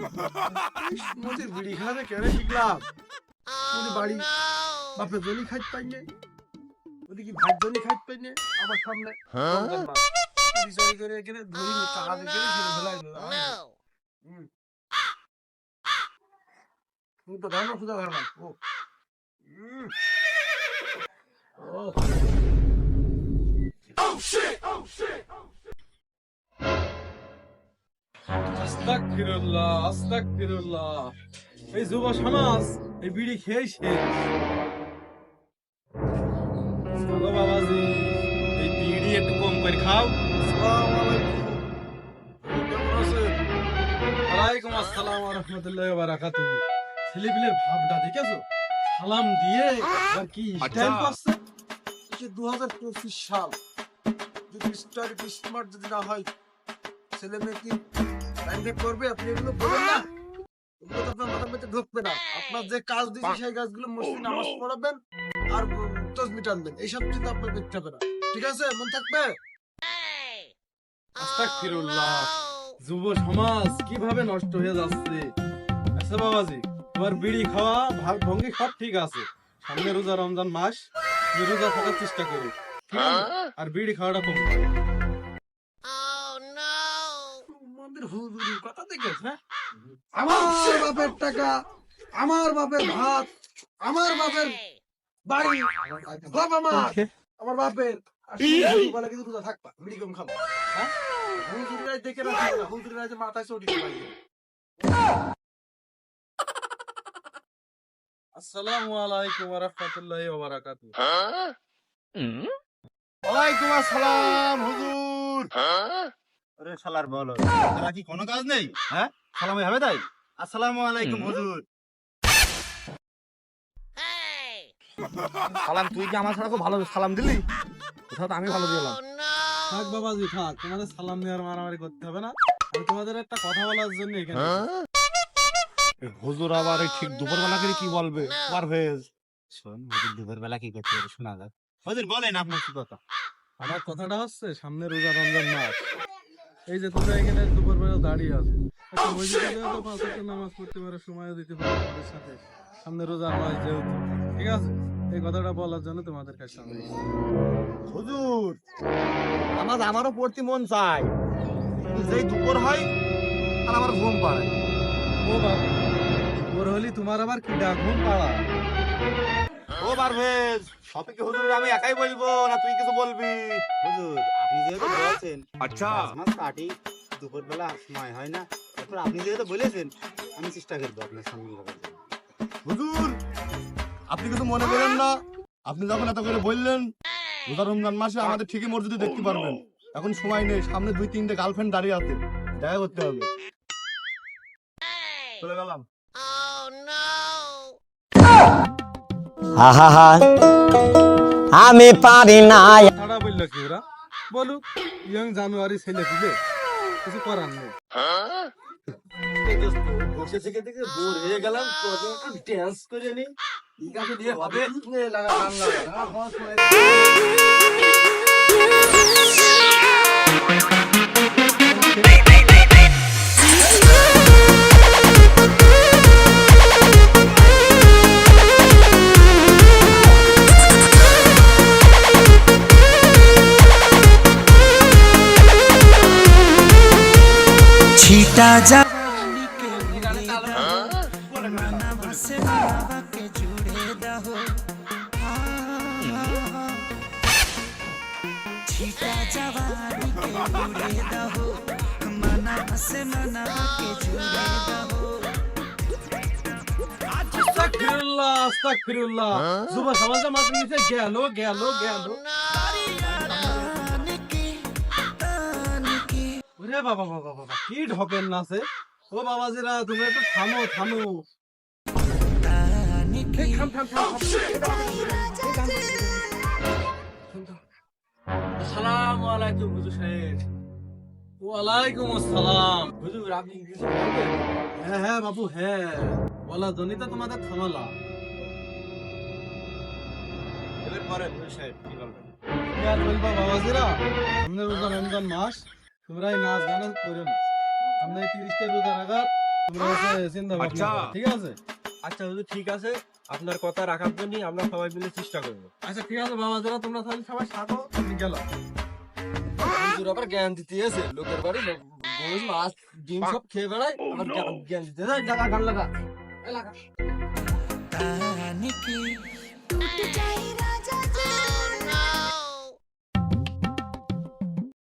মোদি বিড়ি খাওয়াতে কেন শিখলাম মোদি বাড়ি বাপের জনি খাইতে পাইনে ওদি কি ভাই জনি খাইতে পাইনে আমার সামনে রমজান মাস। চুরি চারি করে এখানে ধরি নি, টাকা দিয়ে গেলে ফিরে ফেলাই দিল। হুম। তুমি তো ধারণা সুদা ধারণা ও আস্তাগফিরুল্লাহ আস্তাগফিরুল্লাহ। এই যুব সমাজ এই বিড়ি খেয়ে শেষ। বাবাজি এই বিড়ি একটু কম করে খাও। আলাইকুম। ওয়ালাইকুম আসসালাম রাহমাতুল্লাহি ওয়া বারাকাতুহু। ছেলেপিলের ভাবটা দেখেছ? সালাম দিয়ে আর কি স্টাইল করছে দু হাজার পঁচিশ সাল। যদি স্টার স্মার্ট যদি না হয় ছেলে মেয়ে কি করবে, আপনি এগুলো না। তো আপনার ঢুকবে না। আপনার যে কাজ দিয়েছে সেই কাজগুলো মসজিদে নামাজ পড়াবেন আর টানবেন। এইসব চিন্তা আপনার হবে না। ঠিক আছে? মন থাকবে? যুব সমাজ কীভাবে নষ্ট হয়ে যাচ্ছে? আচ্ছা বাবাজি, তোমার বিড়ি খাওয়া ভাগ ভঙ্গি সব ঠিক আছে। সামনে রোজা রমজান মাস রোজা থাকার চেষ্টা করো? আর বিড়ি খাওয়াটা কম করো। মন্দির হুজুরি কথা দেখেছ হ্যাঁ? আমার বাপের টাকা আমার বাপের ভাত আমার বাপের বাড়ি সব আমার। আমার বাপের আর কিন্তু রোজা থাকবা বিড়ি খাব হ্যাঁ? হুজুরিরা দেখে রাখবে না হুজুরিরা যে মাথায় চড়ি পাইবে আসসালামু আলাইকুম ওয়া রাহমাতুল্লাহি ওয়া বারাকাতুহু। ওয়ালাইকুম আসসালাম হুজুর। আরে শালার বলো তোরা কি কোনো কাজ নেই? হ্যাঁ? সালামে হবে তাই? আসসালামু আলাইকুম হুজুর। সালাম তুই কি আমার ছাড়া খুব ভালো সালাম দিলি? কোথাও তো আমি ভালো দিলাম থাক বাবাজি থাক। তোমাদের সালাম দেওয়ার মারামারি করতে হবে না। আমি তোমাদের একটা কথা বলার জন্য এখানে হুজুর আবার ঠিক দুপুরবেলা করে কি বলবে? পারভেজ শোন হুজুর দুপুরবেলা কি করতে হবে? শোনা যাক। হুজুর বলেন আপনার কি কথা? আমার কথাটা হচ্ছে সামনে রোজা রমজান মাস। এই যে তোমরা এখানে দাঁড়িয়ে আছো। একটা মসজিদে তো পাঁচ ওয়াক্ত নামাজ পড়তে পারো সময়ও দিতে পারো আমাদের সাথে। সামনে রোজার মাস যেহেতু ঠিক আছে? এই কথাটা বলার জন্য তোমাদের কাছে আমি হুজুর আমার আমারও পড়তে মন চায়। কিন্তু যেই দুপুর হয় আর আমার ঘুম পাড়ায় ও বাবা ওর হলি তোমার আবার কি ডাক ঘুম পাড়া? ও পারভেজ সবে কি হুজুর আমি একাই বলব না তুই কিছু বলছেন। আচ্ছা। আমার কাটি দুপুর বেলা সময় হয় না। তারপর আপনি যেহেতু বলেছেন আমি চেষ্টা করব আপনার সঙ্গে। হুজুর আপনি কিছু মনে করেন না আপনি যখন এত করে বললেন রোজা রমজান মাসে আমাদের ঠিকই মসজিদে দেখতে পারবেন। এখন সময় নেই সামনে দুই তিনটে গার্লফ্রেন্ড দাঁড়িয়ে আছে দেখা করতে হবে। চলে গেলাম। আহা আমি পারি না। তারা বলল কি ওরা? বলুক ইয়ং জানুয়ারি ছেলে দিলে কিছু করার নেই। বসে থেকে থেকে বোর হয়ে গেলাম ড্যান্স করে নি। দিয়ে হবে। লাগা গান লাগা গান হওয়া শোনাই ছিটা যা আস্তাগফিরুল্লাহ আস্তাগফিরুল্লাহ যুব সমাজের মাঝে নিচে গেল গেল গেল। বাবা বাবা বাবা কি ঢপেন নাচে? ও বাবাজিরা তুমি একটু থামো থামো। থাম আলাইকুম হুজুর সাহেব। ওয়ালাইকুম আসসালাম। হুজুর, আপনি হ্যাঁ হ্যাঁ বাবু হ্যাঁ। বলা জনিতা তোমাদের থামালা এবার পরে হুজুর সাহেব কি বলবেন? বাবাজিরা রমজান মাস। তোমরাই নাচ গান আচ্ছা। করো না। আমরা এই তিরিশটা রোজা রাখার তোমরা চিন্তা ভাবনা ঠিক আছে? আচ্ছা হুজুর ঠিক আছে আপনার কথা রাখার জন্য আমরা সবাই মিলে চেষ্টা করব। আচ্ছা ঠিক আছে বাবা যারা তোমরা তাহলে সবাই সাথে আমি গেলাম। জ্ঞান দিতে লোকের বাড়ি মাছ ডিম সব খেয়ে বেড়ায় জ্ঞান দিতে যায়। জায়গা লাগা।